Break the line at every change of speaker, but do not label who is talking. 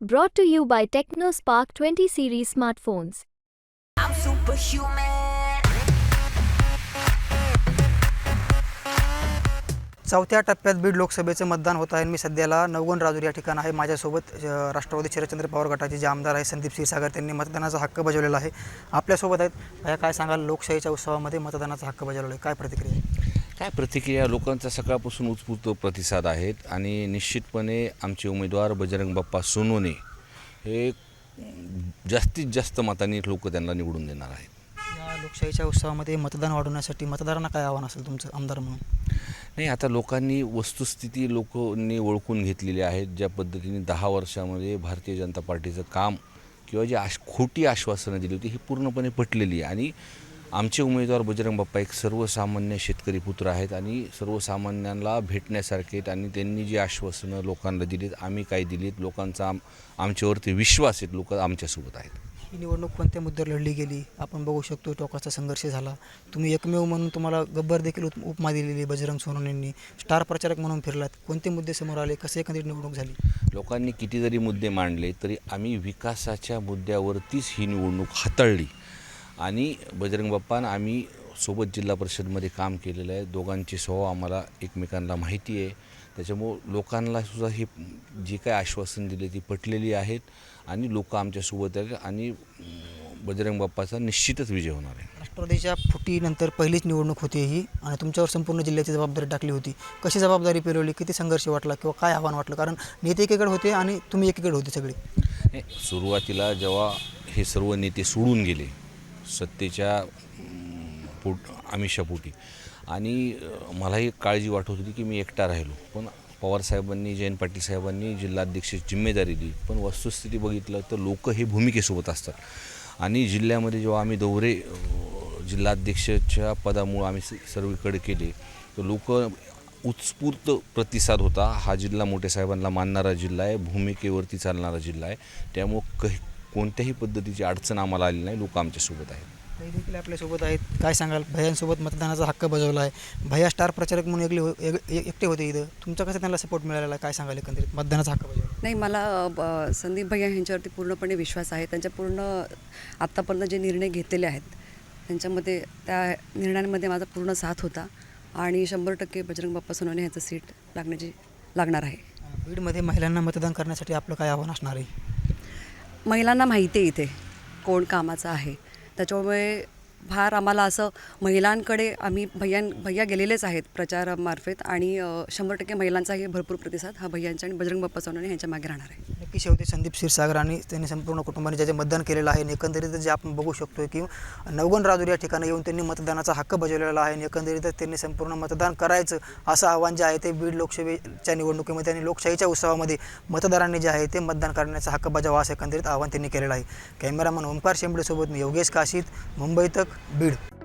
Brought to you by TechnoSpark 20 series smartphones.
I'm superhuman.
चौथ्या टप्प्यात बीड लोकसभेचं मतदान होत आहे मी सध्याला नवगण राजूर या ठिकाण आहे माझ्यासोबत अ, राष्ट्रवादी शरदचंद्र पवार गटाचे जे आमदार आहे संदीप क्षीरसागर त्यांनी मतदानाचा हक्क बजावलेला आहे आपल्यासोबत आहेत भैया काय सांगाल लोकशाहीच्या उत्सवामध्ये मतदानाचा हक्क बजावलेला आहे काय प्रतिक्रिया आहे?
काय प्रतिक्रिया लोकांचा सकाळपासून उत्स्फूर्त प्रतिसाद आहेत आणि निश्चितपणे आमचे उमेदवार बजरंग बाप्पा सोनवणे हे जास्तीत जास्त मतांनी लोक त्यांना निवडून देणार आहेत.
या लोकशाहीच्या उत्सवामध्ये मतदान वाढवण्यासाठी मतदारांना काय आव्हान असेल तुमचं आमदार म्हणून?
नाही आता लोकांनी वस्तुस्थिती लोकांनी ओळखून घेतलेली आहेत. ज्या पद्धतीने दहा वर्षामध्ये भारतीय जनता पार्टीचं काम किंवा जी आश खोटी आश्वासनं दिली होती ही पूर्णपणे पटलेली आहे. आणि आमचे उमेदवार बजरंग बाप्पा एक सर्वसामान्य शेतकरी पुत्र आहेत आणि सर्वसामान्यांना भेटण्यासारखे आहेत आणि त्यांनी जी आश्वासनं लोकांना दिलीत आम्ही काय दिलीत लोकांचा आम आमच्यावरती विश्वास आहेत लोक आमच्यासोबत आहेत.
ही निवडणूक कोणत्या मुद्द्यावर लढली गेली? आपण बघू शकतो टोकाचा संघर्ष झाला. तुम्ही एकमेव म्हणून तुम्हाला गब्बर देखील उप- उपमा दिलेली बजरंग सोनवणेंनी स्टार प्रचारक म्हणून फिरलात. कोणते मुद्दे समोर आले? कसे एकंदरीत निवडणूक झाली?
लोकांनी किती जरी मुद्दे मांडले तरी आम्ही विकासाच्या मुद्द्यावरतीच ही निवडणूक हाताळली. आणि बजरंग बाप्पा आणि आम्ही सोबत जिल्हा परिषदमध्ये काम केलेलं आहे. दोघांची स्वभाव आम्हाला एकमेकांना माहिती आहे. त्याच्यामुळं लोकांना सुद्धा ही जी काय आश्वासन दिले ती पटलेली आहेत आणि लोक आमच्यासोबत आहेत आणि बजरंग बाप्पाचा निश्चितच विजय होणार आहे.
राष्ट्रवादीच्या फुटीनंतर पहिलीच निवडणूक होती ही आणि तुमच्यावर संपूर्ण जिल्ह्याची जबाबदारी टाकली होती. कशी जबाबदारी पेरवली किती संघर्ष वाटला किंवा काय आव्हान वाटलं? कारण नेते एकीकडे होते आणि तुम्ही एकीकडे होते सगळे.
सुरुवातीला जेव्हा हे सर्व नेते सोडून गेले सत्तेच्या पोट आमिषापोटी. आणि मलाही काळजी वाटत होती की मी एकटा राहिलो. पण पवारसाहेबांनी जयंत पाटील साहेबांनी जिल्हाध्यक्षाची जिम्मेदारी दिली. पण वस्तुस्थिती बघितलं तर लोक हे भूमिकेसोबत असतात. आणि जिल्ह्यामध्ये जेव्हा आम्ही दौरे जिल्हाध्यक्षाच्या पदामुळं आम्ही स- सर्वीकडे केले तर लोक उत्स्फूर्त प्रतिसाद होता. हा जिल्हा मोठे साहेबांना मानणारा जिल्हा आहे. भूमिकेवरती चालणारा जिल्हा आहे. त्यामुळं काही कोणत्याही पद्धतीची अडचण आम्हाला आली नाही. लोक आमच्यासोबत आहेत.
काही देखील आपल्यासोबत आहेत. काय सांगाल? भैयांसोबत मतदानाचा हक्क बजावला आहे भैया स्टार प्रचारक म्हणून एकले हो एक- एक- एकटे होते इथं. तुमचा कसं त्यांना सपोर्ट मिळालेला? आहे? काय सांगाल एकंदरीत? मतदानाचा हक्क बजावला.
नाही मला अ, ब- संदीप भैया यांच्यावरती पूर्णपणे विश्वास आहे. त्यांच्या पूर्ण आत्तापर्यंत जे निर्णय घेतलेले आहेत त्यांच्यामध्ये त्या निर्णयांमध्ये माझा पूर्ण साथ होता. आणि शंभर टक्के बजरंग बाप्पा सोनवणे यांचं सीट लागण्याची लागणार आहे.
बीडमध्ये महिलांना मतदान करण्यासाठी आपलं काय आव्हान असणार आहे?
महिलांना माहिती आहे इथे कोण कामाचं आहे. त्याच्यामुळे फार आम्हाला असं महिलांकडे आम्ही भैया भैया गेलेलेच आहेत प्रचारामार्फत आणि शंभर टक्के महिलांचाही भरपूर प्रतिसाद हा भैयांच्या आणि बजरंग बाप्पा सोनवणे यांच्या मागे राहणार आहे.
नक्की शेवटी संदीप क्षीरसागर आणि त्यांनी संपूर्ण कुटुंबाने ज्याचे मतदान केलेलं आहे आणि एकंदरीत जे आपण बघू शकतो की नवगण राजूर या ठिकाणी येऊन त्यांनी मतदानाचा हक्क बजावलेला आहे आणि एकंदरीत त्यांनी संपूर्ण मतदान करायचं असं आव्हान जे आहे ते बीड लोकसभेच्या निवडणुकीमध्ये आणि लोकशाहीच्या उत्सवामध्ये मतदारांनी जे आहे ते मतदान करण्याचा हक्क बजावा असं एकंदरीत आव्हान त्यांनी केलेलं आहे. कॅमेरामन ओंकार शेंबडेसोबत मी योगेश काशीत मुंबई तक बीड